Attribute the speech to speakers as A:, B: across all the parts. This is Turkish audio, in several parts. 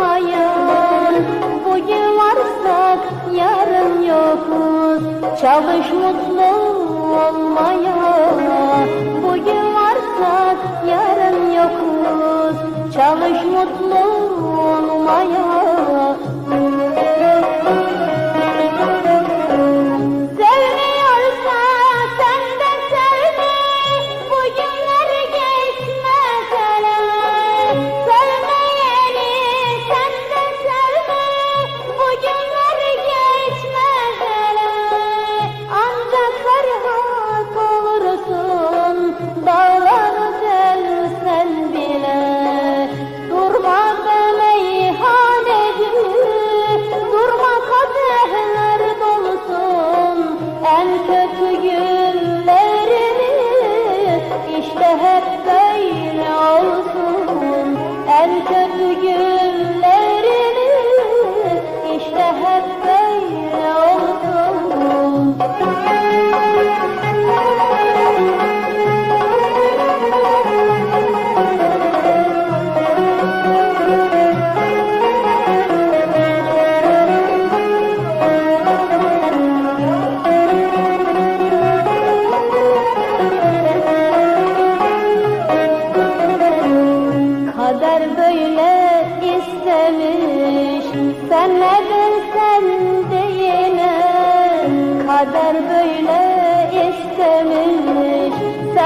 A: unutmayın Bugün varsak yarın yokuz. Çalış mutlu olmaya. Bugün varsak yarın yokuz. Çalış mutlu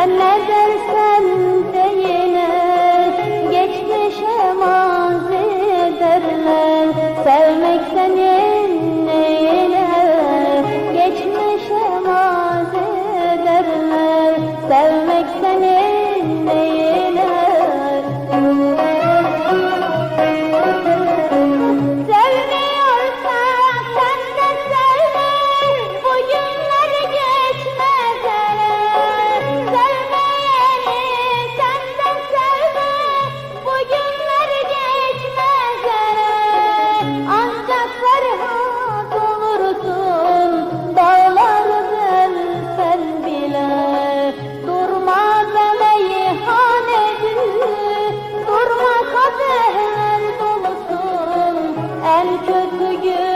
A: नजर से Sen kötü gün